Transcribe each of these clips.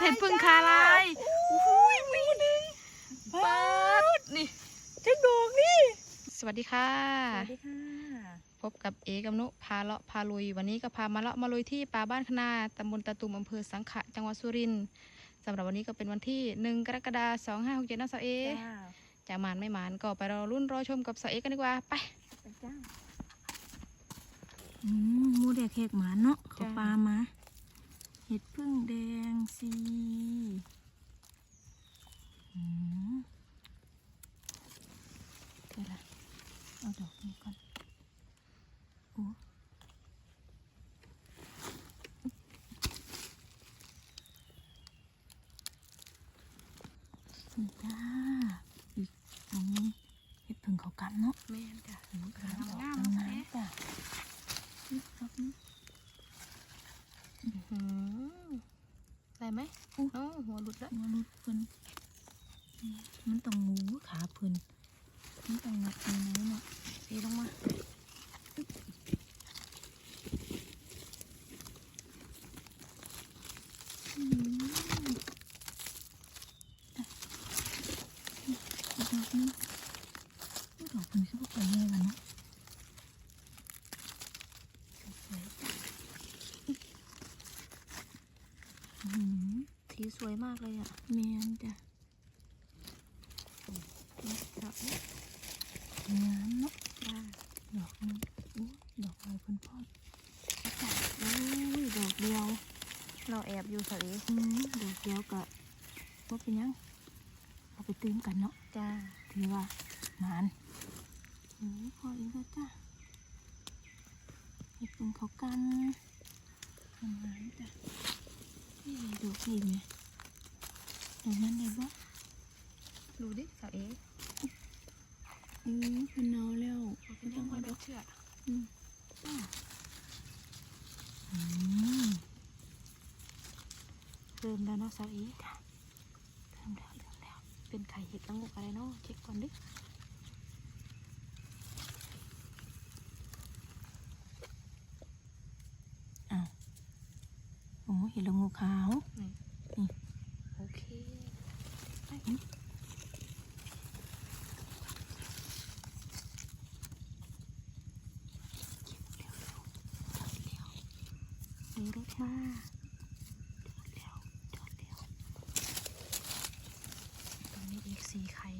เห็ดพึ่งคาลายโอ้โหนี่ปาดนี่เจ๊ดอกนี่ สวัสดีค่ะ สวัสดีค่ะ พบกับเอกับนุพาเลาะพาลุย วันนี้ก็พามาเลาะมาลุยที่ป่าบ้านคณาตำบลตะตุมอำเภอสังขะจังหวัดสุรินทร์สำหรับวันนี้ก็เป็นวันที่หนึ่งกรกฎาคมสองห้ากเจ็ดนะสาวเอจะหมานไม่หมานก็ไปรอรุ่นรอชมกับสาวเอกันดีกว่าไปไปจ้าอืมหมูแดกเค้กหมาเนาะเขาจ้าปลามา เห็ดพึ่งแดงสีเดี๋ยวละเอาดอกนี้ก่อนโอ้นี่จ้าอีกตรงนี้เห็ดพึ่งเขากันเนาะ แม่นจ้ะ งาม งาม งาม เอ๊ะ จ้ะนี่ครับนี่ หืมได้ไหมโอ้หัวหลุดแล้ว มนุษย์เพิ่นมันต้องหมูขาเพิ่นมันต้องงัดตรงไหนเนาะเอลงมาอืมอ่ะอีกดอกหนึงอุ๊ยดอกเพิ่นคือบ่ค่อยใหญ่ล่ะเนาะสวยๆจ้ะอืมสีสวยมากเลยอะแม่นจ้ะดอกนี้งามเนาะจ้าดอกนึงอู้ดอกอะไรเพิ่นพอดอุ้ยดอกเดียว เราแอบอยู่สาวเออืมดอกเดียวก็บ่เป็นหยังเอาไปตื้มกันเนาะจ้าถือว่าหมานอืมพออีกแล้วจ้ะเห็ดเป็นเขากันทำงานจ้ะนี่ ดอกนี่ไหมดอกนั้นได้บ่ดูดิสาวเอ๋มเป็นเนาแล้ว เป็นยังไงดอกเชือก อืมจ้ะอืม เริ่มแล้วเนาะสาวเอ เริ่มแล้วเริ่มแล้ว เป็นไข่เห็ดละงกอะไรเนาะเช็คก่อนดิ อ้าวโอ้ เห็ดละงูขาวนี่นี่โอเคมีรถมา แล้วจอดแล้ว ตรงนี้อีกสี่ไข่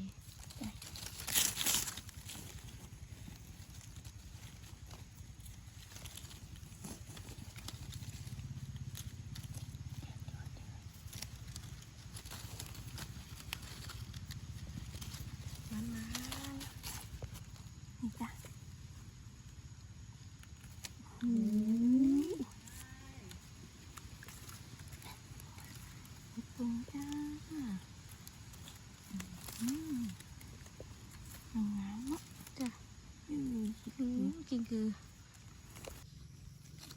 มันมา นี่จ้ะอืมเห็ดเปิงจ้าอืมงามเนาะ จ้ะ อืมเห็ด อื เปิง มจริงคือ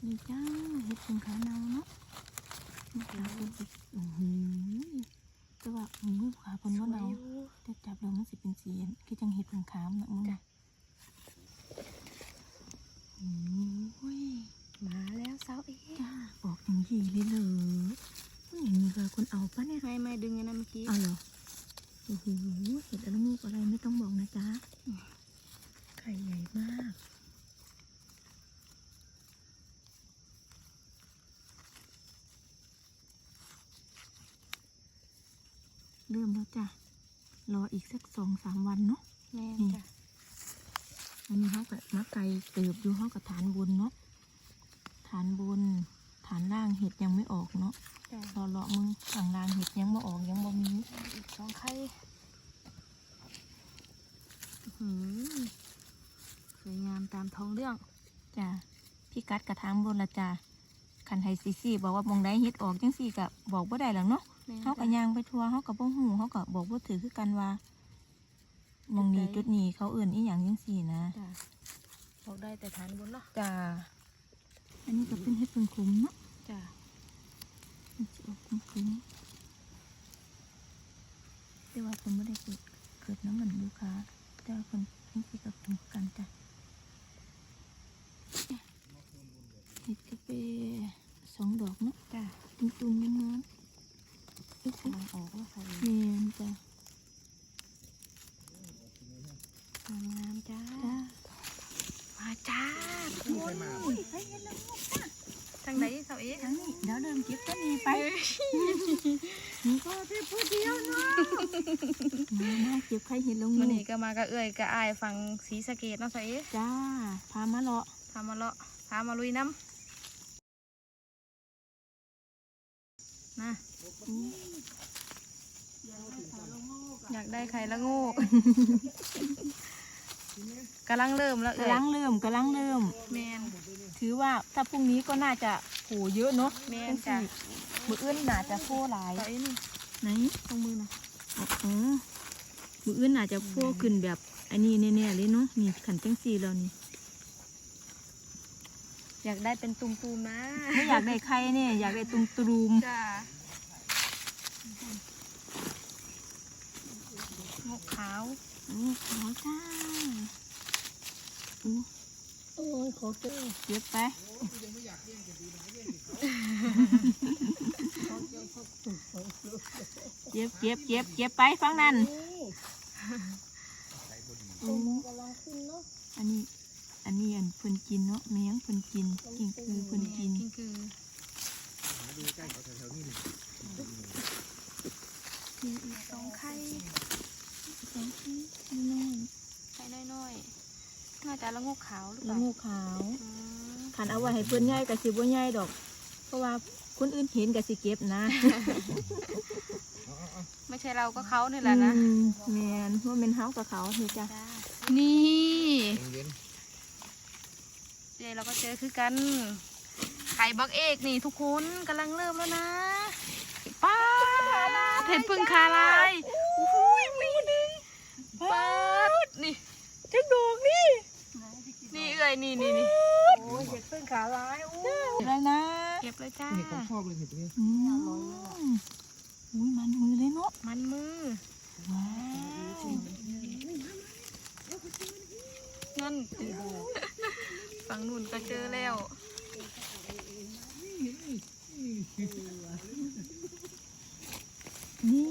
นี่จ้าเห็ดเปิงขาเนาเนาะนี่ขาเปิงอีกอือหือแต่ว่าอือขาเปิงว่าเนาแต่จับแล้วมันสิ เป็นสีคือจังเห็ดเปิงขามเนาะมึงจ้ะอือเว้ยมาแล้วสาวเอจ้าออกอย่างนี้เลยเหรอไม่เห็นมีใครคนเอาปะเนี่ยไม่ไม่ดึงอันนั้นเมื่อกี้เอาเหรอโอ้โหเห็ดอะไรมูกอะไรไม่ต้องบอกนะจ๊ะไข่ใหญ่มากเริ่มแล้วจ้ะ รออีกสักสองสามวันเนาะแม่นจ้ะวันนี้เขากับมะไก่เติบอยู่เขากับฐานบนเนาะฐานบน ฐานล่างเห็ดยังไม่ออกเนาะจ้ะรอเลาะมึงข้างล่างเห็ดยังบ่ออกยังบ่มีอีกสองไข่อื้อหือสวยงามตามท้องเรื่องจ้ะพี่กัดกระทางบนละจ้ะคันไฮซีซี่บอกว่ามองได้เฮ็ดออกจังซี่ก็บอกบ่ได้หรอกเนาะแม่น เฮาก็ย่างไปทัวเฮาก็บ่ฮู้เฮาก็บอกบ่ถือคือกันว่าหมองนี้จุดนี้เขาเอื่นอีหยังจังซี่นะจ้ะบอกได้แต่ฐานบนเนาะจ้ะอันนี้ก็เป็นเฮ็ดเป็นคุ้มเนาะจ้ะมันสิออกคุ้มๆแต่ว่าเพิ่นบ่ได้เกิดเกิดน้ำมันลูกค้าแต่ว่าเพิ่นเพิ่นสิก็คุ้มกันจ้ะเฮ็ดกาแฟสองดอกเนาะจ้ะตุ้มๆงา มๆกำลังออกแล้วค่ะแม่นจ้ะงามจ้าจ้ามาจ้าอุ้ยใครเห็นแล้วลูกจ้ะทางไหนเสาเอ๊ะทั้งนี้เดี๋ยวเดินเก็บต้นนี้ไปนี่ก็ที่ผู้เดียวเนาะมามาเก็บใครเห็นแล้วมันงูนี่ก็มากระเอื่อยกระอายฟังสีสะเกตเนาะเสาเอ๊ะจ้า พามาเลาะ พามาเลาะ พามาลุยน้ำ นะอืมอยากได้ไข่ละโงูกำลังเริ่มแล้วเอ่กำลัยงเริ่มกำลังเริ่ม แมนถือว่าถ้าพรุ่งนี้ก็น่าจะโหเยอะเนาะแม่นจังจ้ะสิมืออื่นน่าจะโฟหลายเสาเอ๊ะนี่ไหนตรงมือนะอ๋ออ๋อมืออื่นน่าจะโฟขึ้นแบบอันนี้แน่ๆเลยเนาะนี่ขันจังสีแล้วนี่ อยากได้เป็นตุ่มๆนะไม่อยากได้ใครเนี่ยอยากได้ตุมตรูมจ้าหมกขาวนี่ขอจ้าอู้โอ้ยขอเจอเก็บไปเก็บเก็บเก็บเก็บไปฟังนั่นต้นกำลังขึ้นเนาะอันนี้ อันนี้อันเพิ่นกินเนาะแมงเพิ่นกินกินคือเพิ่นกินกินคือมีอีกมีอีกสองไข่สองที่น้อยไข่น้อยๆน่าจะละงกขาวหรือเปล้วล่างูขาวขันเอาไว้ให้เพิ่นใหญ่กับสิบ่ใหญ่ดอก เพราะว่าคนอื่นเห็นกับสิเก็บนะ ไม่ใช่เราก็เขาเนี่ยแหละนะอืมแมนว่าเป็นเฮากับเขานี่จ้ะนี่ ก็เจอคือกัน ไข่บักเอกนี่ทุกคนกำลังเริ่มแล้วนะป้าดเห็ดพึ่งคาลายโอ้โหมีนี่ป้าดนี่จักดอกนี่นี่เอ้ยนี่นี่นี่โอ้ยเห็ดเพิ่งขาลายโอ้ยแล้วนะเก็บเลยจ้าเห็ดของชอบเลยเห็ดนี้อืมอุ้ยมันมือเลยเนาะมันมือว้าวนั่น ฝั่งนู่นก็เจอแล้วนี่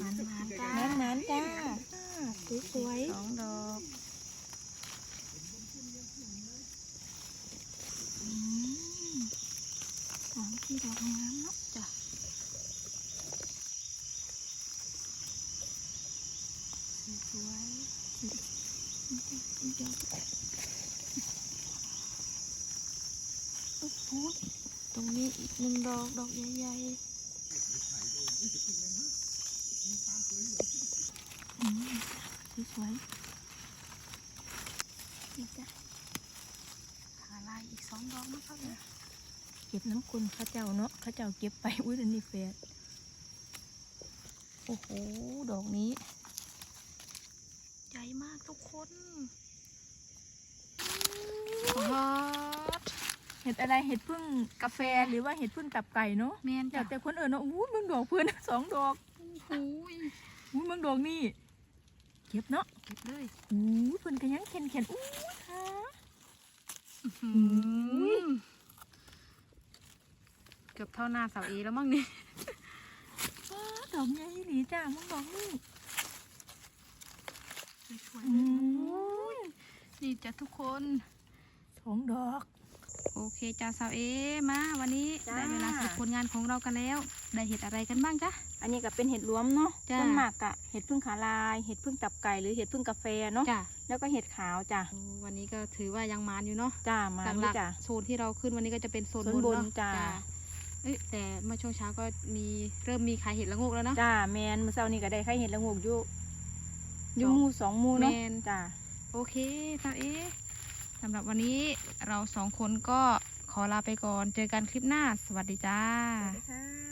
มันมันจ้านั้นนั้นจ้าสวยสองดอกๆอืมสามที่ดอกงามเนาะ จ้ะสวย อีกดอกโอ้โห ตรง นี้อีกหนึ่งดอก ดอกใหญ่อืมสวยนี่จ้ะๆขาลายอีกสองดอกนะครับเนี่ยเก็บน้ำคุณข้าเจ้าเนาะข้าเจ้าเก็บไป อุ้ยอันนี้แฟดโอ้โห ดอกนี้ ใหญ่มากทุกคนว้า ห็ดอะไรเห็ดพึ่งกาแฟหรือว่าเห็ดพึ่งตับไก่เนาะแมนอจ้ะยากแต่คนอื่นเนาะอู้มึงดอกเพื่อน สองดอกโอ้ยอู้มึงดอกนี่เก็บเนาะเก็บเลยอู้เพิ่นก็ยังเข็นเข็นอู้ค่ะอืมเกือบเท่าหน้าเสาเอแล้วมั้งเนี่ยว้าดอกใหญ่อีหลีจ้ามึงดอกนี่สวยอืๆเลยมนี่จ้ะทุกคน สองดอก โอเคจ้าสาวเอมาวันนี้จ้า ได้เวลาฝึกผลงานของเรากันแล้ว ได้เห็ดอะไรกันบ้างจ๊ะ อันนี้ก็เป็นเห็ดรวมเนาะจ้าต้นหมากอะเห็ดพึ่งขาลาย เห็ดพึ่งตับไก่หรือเห็ดพึ่งกาแฟเนาะ จ้ะแล้วก็เห็ดขาวจ้ะ โอ้วันนี้ก็ถือว่ายังมานอยู่เนาะจ้า มาหนี่ลักจ้ะ ๆโซนที่เราขึ้นวันนี้ก็จะเป็นโซนโซนบบนนเนาะจ้าเอ้ยแต่เมื่อช่วงเช้าก็มีเริ่มมีขายเห็ดละโงกแล้วเนาะ จ้าแมนเมื่อเช้านี้ก็ได้ไข่เห็ดละงูกอยู่อยู่หมูสองหมูเนาะแม่น จ้าโอเคสาวเอ สำหรับวันนี้เราสองคนก็ขอลาไปก่อน เจอกันคลิปหน้า สวัสดีจ้า